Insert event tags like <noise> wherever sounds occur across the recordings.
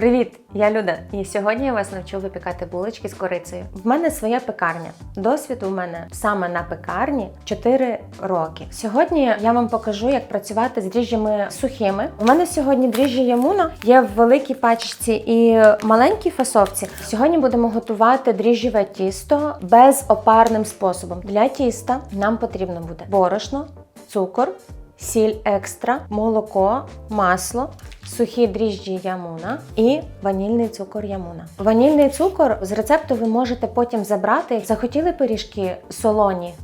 Привіт, я Люда, і сьогодні я вас навчу випікати булочки з корицею. В мене своя пекарня. Досвід у мене саме на пекарні 4 роки. Сьогодні я вам покажу, як працювати з дріжджами сухими. У мене сьогодні дріжджі ямуна є в великій пачці і маленькій фасовці. Сьогодні будемо готувати дріжджеве тісто безопарним способом. Для тіста нам потрібно буде борошно, цукор, сіль екстра, молоко, масло, сухі дріжджі ямуна і ванільний цукор ямуна. Ванільний цукор з рецепту ви можете потім забрати. Захотіли пиріжки солоні.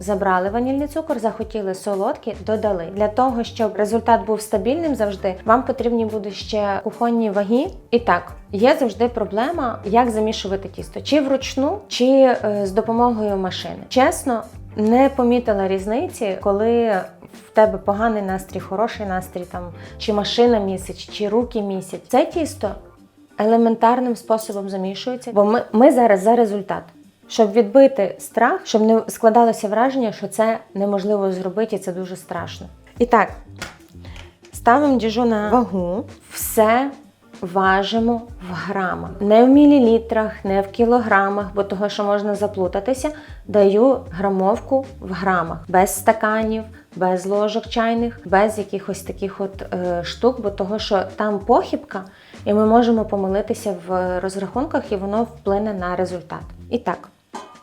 Забрали ванільний цукор, захотіли солодкі, додали. Для того, щоб результат був стабільним завжди, вам потрібні будуть ще кухонні ваги. І так, є завжди проблема, як замішувати тісто, чи вручну, чи е, з допомогою машини. Чесно, не помітила різниці, коли в тебе поганий настрій, хороший настрій, там чи машина місяць, чи руки місяць. Це тісто елементарним способом замішується, бо ми, ми зараз за результат. Щоб відбити страх, щоб не складалося враження, що це неможливо зробити і це дуже страшно. І так, ставимо діжу на вагу, все важимо в грамах. Не в мілілітрах, не в кілограмах, бо того, що можна заплутатися, даю грамовку в грамах, без стаканів, без ложок чайних, без якихось таких от е, штук, бо того, що там похибка, і ми можемо помилитися в розрахунках, і воно вплине на результат. І так.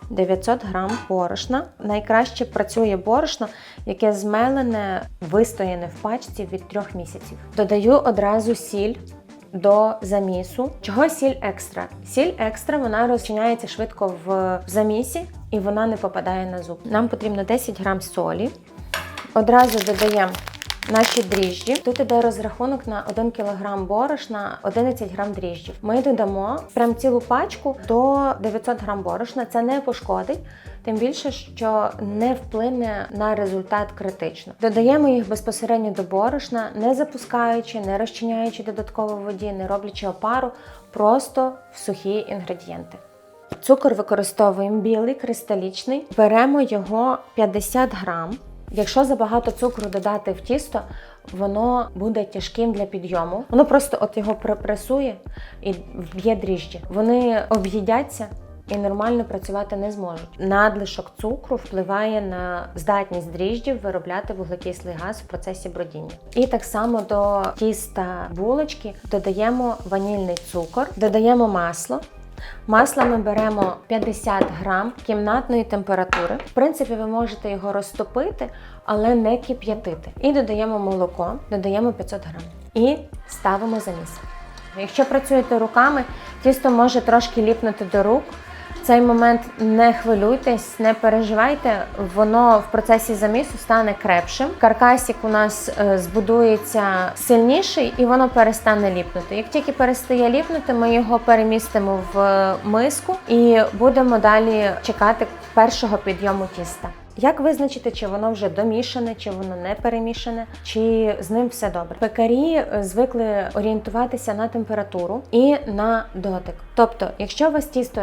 900 грам борошна. Найкраще працює борошно, яке змелене, вистояне в пачці від трьох місяців. Додаю одразу сіль до замісу. Чого сіль екстра? Сіль екстра вона розчиняється швидко в замісі і вона не попадає на зуб. Нам потрібно 10 грам солі. Одразу додаємо наші дріжджі. Тут іде розрахунок на 1 кг борошна, 11 грам дріжджів. Ми додамо прям цілу пачку до 900 грам борошна. Це не пошкодить. Тим більше, що не вплине на результат критично. Додаємо їх безпосередньо до борошна, не запускаючи, не розчиняючи додатково воді, не роблячи опару, просто в сухі інгредієнти. Цукор використовуємо білий, кристалічний. Беремо його 50 грам. Якщо забагато цукру додати в тісто, воно буде тяжким для підйому. Воно просто от його припресує і вб'є дріжджі. Вони об'їдяться і нормально працювати не зможуть. Надлишок цукру впливає на здатність дріжджів виробляти вуглекислий газ в процесі бродіння. І так само до тіста булочки додаємо ванільний цукор, додаємо масло. Масло ми беремо 50 грам кімнатної температури. В принципі, ви можете його розтопити, але не кип'ятити. І додаємо молоко, додаємо 500 грам. І ставимо заміс. Якщо працюєте руками, тісто може трошки ліпнути до рук. В цей момент не хвилюйтесь, не переживайте, воно в процесі замісу стане крепшим. Каркасик у нас е, збудується сильніший і воно перестане ліпнути. Як тільки перестає ліпнути, ми його перемістимо в миску і будемо далі чекати першого підйому тіста. Як визначити, чи воно вже домішане, чи воно не перемішане, чи з ним все добре? Пекарі е, звикли орієнтуватися на температуру і на дотик. Тобто, якщо у вас тісто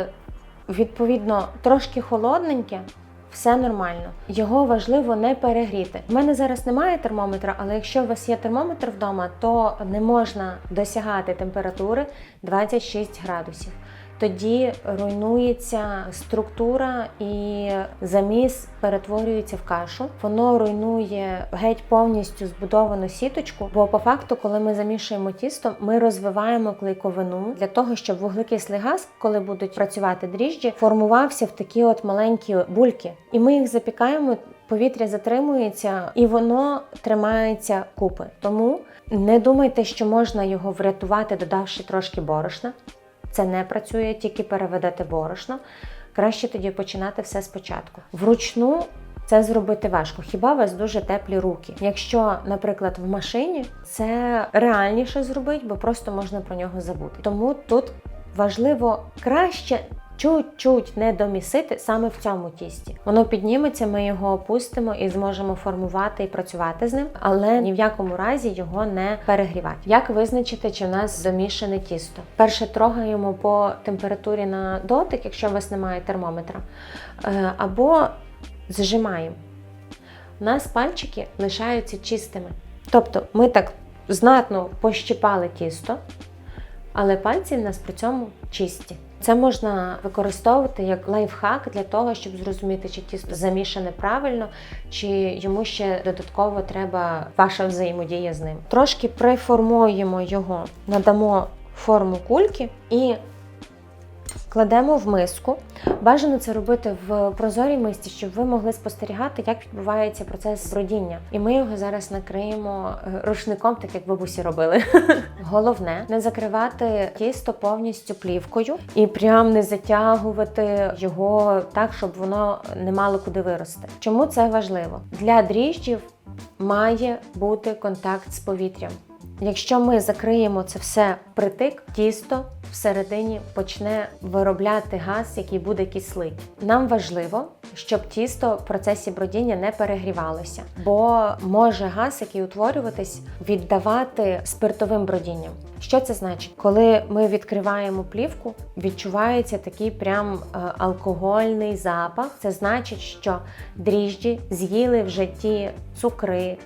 відповідно трошки холодненьке. Все нормально, його важливо не перегріти. У мене зараз немає термометра, але якщо у вас є термометр вдома, то не можна досягати температури 26 градусів. Тоді руйнується структура і заміс перетворюється в кашу. Воно руйнує геть повністю збудовану сіточку. Бо по факту, коли ми замішуємо тісто, ми розвиваємо клейковину для того, щоб вуглекислий газ, коли будуть працювати дріжджі, формувався в такі от маленькі бульки, і ми їх запікаємо. Повітря затримується і воно тримається купи. Тому не думайте, що можна його врятувати, додавши трошки борошна. Це не працює, тільки переведете борошно. Краще тоді починати все спочатку. Вручну це зробити важко. Хіба у вас дуже теплі руки? Якщо, наприклад, в машині це реальніше зробити, бо просто можна про нього забути. Тому тут важливо краще. Чуть-чуть не домісити саме в цьому тісті. Воно підніметься, ми його опустимо і зможемо формувати і працювати з ним, але ні в якому разі його не перегрівати. Як визначити, чи в нас домішане тісто? Перше трогаємо по температурі на дотик, якщо у вас немає термометра, е, або зжимаємо. У нас пальчики лишаються чистими. Тобто ми так знатно пощипали тісто але пальці в нас при цьому чисті. Це можна використовувати як лайфхак для того, щоб зрозуміти, чи тісто замішане правильно, чи йому ще додатково треба ваша взаємодія з ним. Трошки приформуємо його, надамо форму кульки і кладемо в миску. Бажано це робити в прозорій мисці, щоб ви могли спостерігати, як відбувається процес бродіння. І ми його зараз накриємо е, рушником, так як бабусі робили. <laughs> Головне не закривати тісто повністю плівкою і прям не затягувати його так, щоб воно не мало куди вирости. Чому це важливо? Для дріжджів має бути контакт з повітрям. Якщо ми закриємо це все притик, тісто всередині почне виробляти газ, який буде кислий. Нам важливо, щоб тісто в процесі бродіння не перегрівалося, бо може газ, який утворюватись, віддавати спиртовим бродінням. Що це значить? Коли ми відкриваємо плівку, відчувається такий прям е, алкогольний запах. Це значить, що дріжджі з'їли вже ті цукри,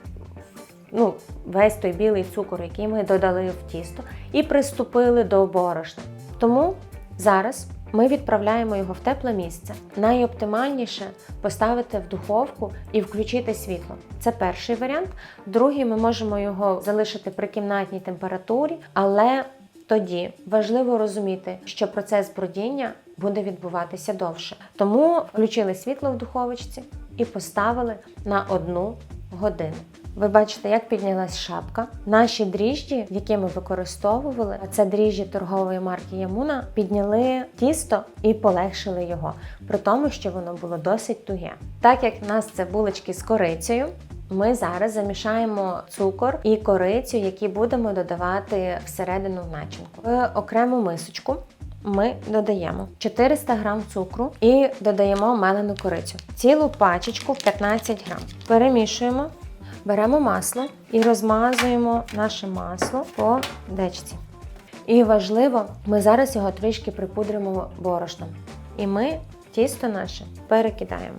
ну, весь той білий цукор, який ми додали в тісто, і приступили до борошна. Тому зараз ми відправляємо його в тепле місце. Найоптимальніше поставити в духовку і включити світло. Це перший варіант. Другий ми можемо його залишити при кімнатній температурі, але тоді важливо розуміти, що процес бродіння буде відбуватися довше. Тому включили світло в духовочці і поставили на одну годину. Ви бачите, як піднялась шапка. Наші дріжджі, які ми використовували, це дріжджі торгової марки Ямуна, підняли тісто і полегшили його, при тому, що воно було досить туге. Так як в нас це булочки з корицею. Ми зараз замішаємо цукор і корицю, які будемо додавати всередину в начинку. В окрему мисочку ми додаємо 400 грам цукру і додаємо мелену корицю. Цілу пачечку 15 грам. Перемішуємо, беремо масло і розмазуємо наше масло по дечці. І важливо, ми зараз його трішки припудримо борошном. І ми тісто наше перекидаємо.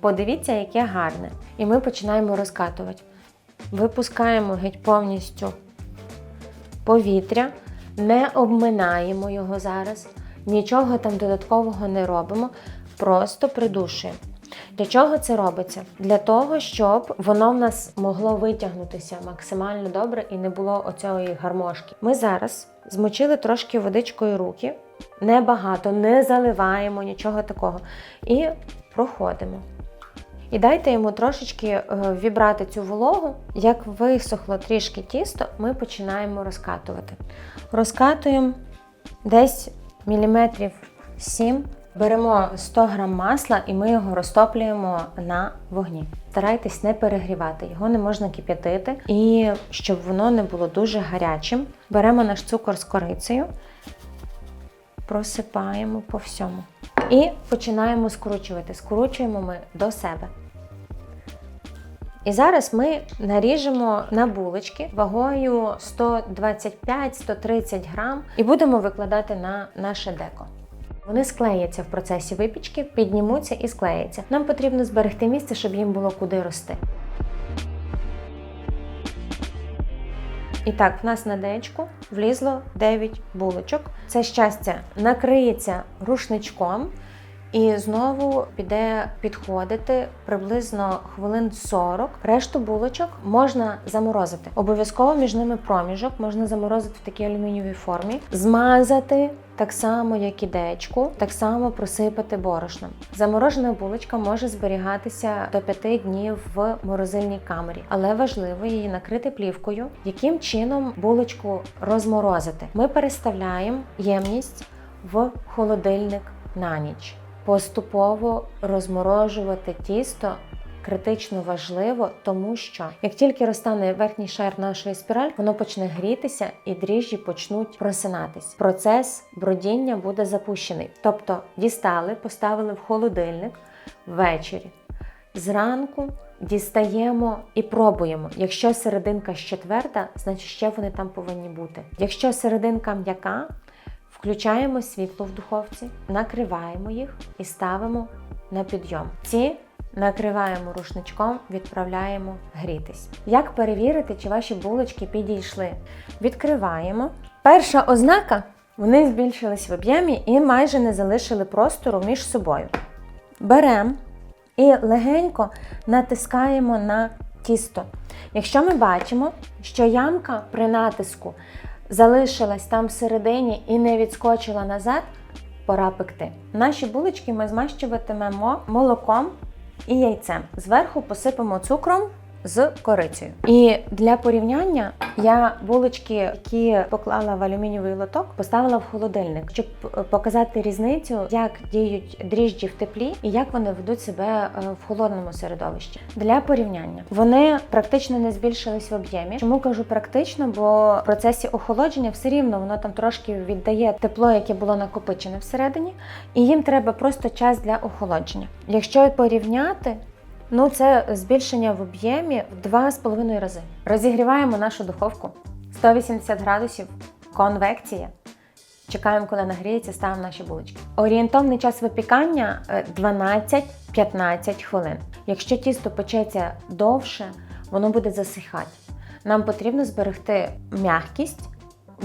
Подивіться, яке гарне. І ми починаємо розкатувати. Випускаємо геть повністю повітря, не обминаємо його зараз, нічого там додаткового не робимо, просто придушуємо. Для чого це робиться? Для того, щоб воно в нас могло витягнутися максимально добре і не було оцієї гармошки. Ми зараз змочили трошки водичкою руки, небагато, не заливаємо нічого такого. І проходимо. І дайте йому трошечки е, вібрати цю вологу. Як висохло трішки тісто, ми починаємо розкатувати. Розкатуємо десь міліметрів 7. Беремо 100 г масла і ми його розтоплюємо на вогні. Старайтесь не перегрівати, його не можна кип'ятити, і щоб воно не було дуже гарячим. Беремо наш цукор з корицею, просипаємо по всьому. І починаємо скручувати. Скручуємо ми до себе. І зараз ми наріжемо на булочки вагою 125-130 грам і будемо викладати на наше деко. Вони склеяться в процесі випічки, піднімуться і склеяться. Нам потрібно зберегти місце, щоб їм було куди рости. І так, в нас на дечку влізло 9 булочок. Це щастя накриється рушничком. І знову піде підходити приблизно хвилин 40. Решту булочок можна заморозити. Обов'язково між ними проміжок можна заморозити в такій алюмінієвій формі, змазати так само, як і дечку, так само просипати борошном. Заморожена булочка може зберігатися до 5 днів в морозильній камері, але важливо її накрити плівкою. Яким чином булочку розморозити? Ми переставляємо ємність в холодильник на ніч. Поступово розморожувати тісто критично важливо, тому що як тільки розтане верхній шар нашої спіраль, воно почне грітися і дріжджі почнуть просинатись. Процес бродіння буде запущений. Тобто дістали, поставили в холодильник ввечері. Зранку дістаємо і пробуємо. Якщо серединка ще тверда, значить ще вони там повинні бути. Якщо серединка м'яка, Включаємо світло в духовці, накриваємо їх і ставимо на підйом. Ці накриваємо рушничком, відправляємо грітись. Як перевірити, чи ваші булочки підійшли? Відкриваємо Перша ознака вони збільшились в об'ємі і майже не залишили простору між собою. Беремо і легенько натискаємо на тісто. Якщо ми бачимо, що ямка при натиску залишилась там всередині і не відскочила назад, пора пекти. Наші булочки ми змащуватимемо молоком і яйцем. Зверху посипемо цукром з корицею. І для порівняння я булочки, які поклала в алюмінієвий лоток, поставила в холодильник, щоб е, показати різницю, як діють дріжджі в теплі і як вони ведуть себе е, в холодному середовищі. Для порівняння вони практично не збільшились в об'ємі. Чому кажу практично? Бо в процесі охолодження все рівно воно там трошки віддає тепло, яке було накопичене всередині, і їм треба просто час для охолодження. Якщо порівняти, Ну, це збільшення в об'ємі в 2,5 рази. Розігріваємо нашу духовку 180 градусів, конвекція. Чекаємо, коли нагріється, ставимо наші булочки. Орієнтовний час випікання е, 12-15 хвилин. Якщо тісто печеться довше, воно буде засихати. Нам потрібно зберегти м'якість,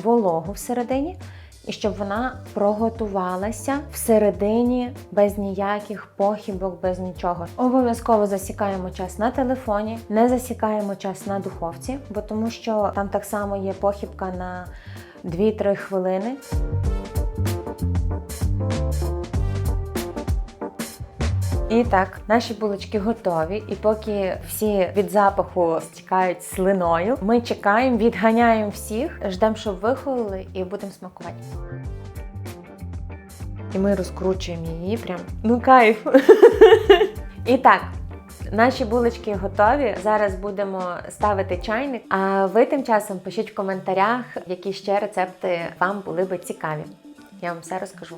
вологу всередині, і щоб вона проготувалася всередині без ніяких похибок, без нічого. Обов'язково засікаємо час на телефоні, не засікаємо час на духовці, бо тому що там так само є похибка на 2-3 хвилини. І так, наші булочки готові, і поки всі від запаху стікають слиною, ми чекаємо, відганяємо всіх, ждемо, щоб вихололи, і будемо смакувати. І ми розкручуємо її прям. Ну кайф. <laughs> І так. Наші булочки готові. Зараз будемо ставити чайник. А ви тим часом пишіть в коментарях, які ще рецепти вам були би цікаві. Я вам все розкажу.